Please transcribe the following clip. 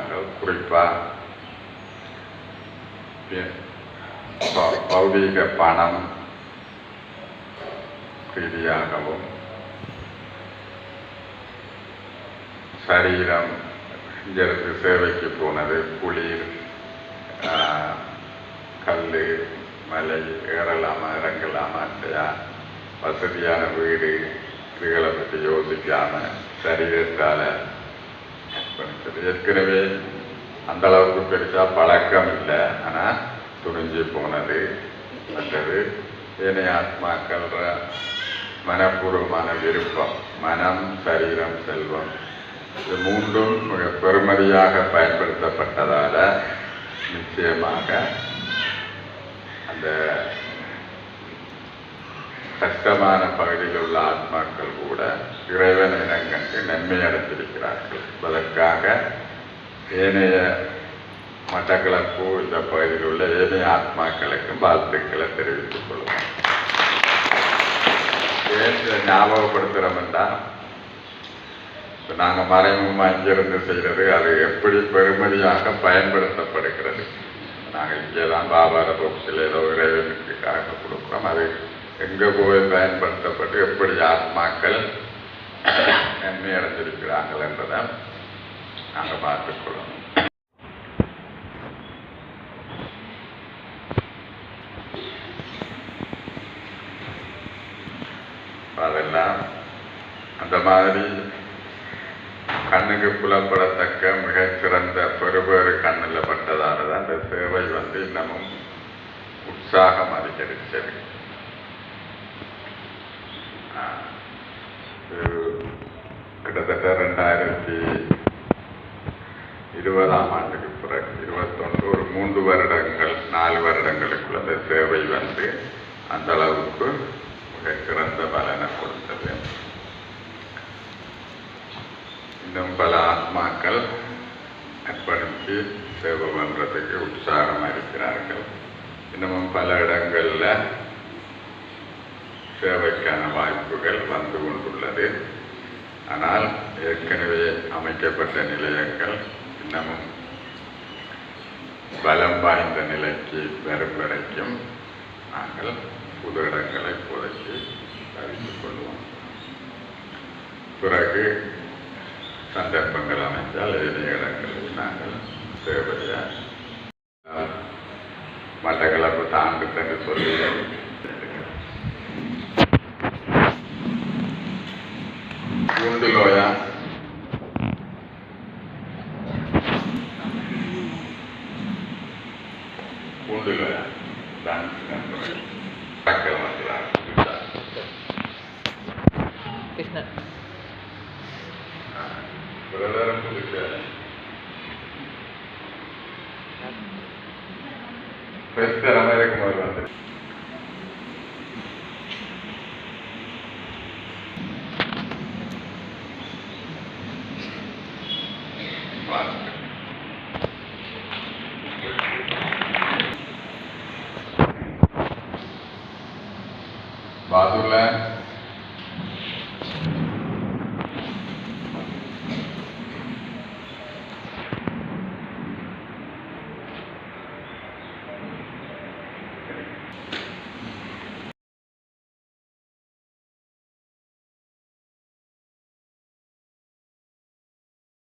கொண்டிருக்கிறார்கள் குறிப்பாக பௌதீக பணம் ரீதியாகவும் சரீரம் இங்கிருந்து சேவைக்கு போனது குளிர் கல் மலை ஏறலாமா இறங்கலாமா இல்லையா வசதியான வீடு இதுகளை பற்றி யோசிக்காமல் சரீரத்தால் அர்ப்பணிச்சது ஏற்கனவே அந்த அளவுக்கு பெருசா பழக்கம் இல்லை. ஆனால் துணிஞ்சு போனது மற்றது ஏனைய ஆத்மாக்கள் மனப்பூர்வமான விருப்பம் மனம் சரீரம் செல்வம் இது மூன்றும் மிக பெருமதியாக பயன்படுத்தப்பட்டதால நிச்சயமாக அந்த கஷ்டமான பகுதியில் உள்ள ஆத்மாக்கள் கூட இறைவன் இனங்கண்டு நன்மை அடைந்திருக்கிறார்கள். அதற்காக ஏனைய மட்டக்களப்பு இந்த பகுதியில் உள்ள ஏனைய ஆத்மாக்களுக்கும் வாழ்த்துக்களை தெரிவித்துக் கொள்வோம். ஏன் இதை இப்போ நாங்கள் மறைமுகமாக இங்கிருந்து செய்கிறது அது எப்படி பெருமதியாக பயன்படுத்தப்படுகிறது? நாங்கள் இங்கே தான் வியாபார போக்கில் ஏதோ இறைவனுக்காக கொடுக்குறோம் அது எங்கே போய் பயன்படுத்தப்பட்டு எப்படி ஆத்மாக்கள் நன்மை அடைஞ்சிருக்கிறார்கள் என்பதை நாங்கள் பார்த்துக்கொள்ளணும் அதெல்லாம் அந்த மாதிரி கண்ணுக்கு புலப்படத்தக்க மிகச்சிறந்த சிறந்த கண்ணில் பட்டதால தான் அந்த சேவை வந்து இன்னமும் உற்சாகம் அதிகரிச்சது கிட்டத்தட்ட ரெண்டாயிரத்தி இருபதாம் ஆண்டுக்கு பிறகு இருபத்தொன்று ஒரு மூன்று வருடங்கள் நாலு வருடங்களுக்குள்ள அந்த சேவை வந்து அந்த அளவுக்கு மிக சிறந்த பலனை கொடுத்தது. இன்னும் பல ஆத்மாக்கள் அர்ப்பணித்து சேவை பண்ணுறதுக்கு உற்சாகமாக இருக்கிறார்கள். இன்னமும் பல இடங்களில் சேவைக்கான வாய்ப்புகள் வந்து கொண்டுள்ளது. ஆனால் ஏற்கனவே அமைக்கப்பட்ட நிலையங்கள் இன்னமும் பலம் வாய்ந்த நிலைக்கு வரும் வரைக்கும் நாங்கள் புது இடங்களை இப்போதைக்கு அறிவித்துக் கொள்வோம். பிறகு சந்தர்ப்பங்கள் அமைந்தால் ஏனைய இடங்களில் நாங்கள் சேவைய மட்டக்களப்பு தாண்டு என்று சொல்லி ことから、ダンスなんとか、サッカーまでは、歌。体のことじゃない。Questa è la mia. بعد الله.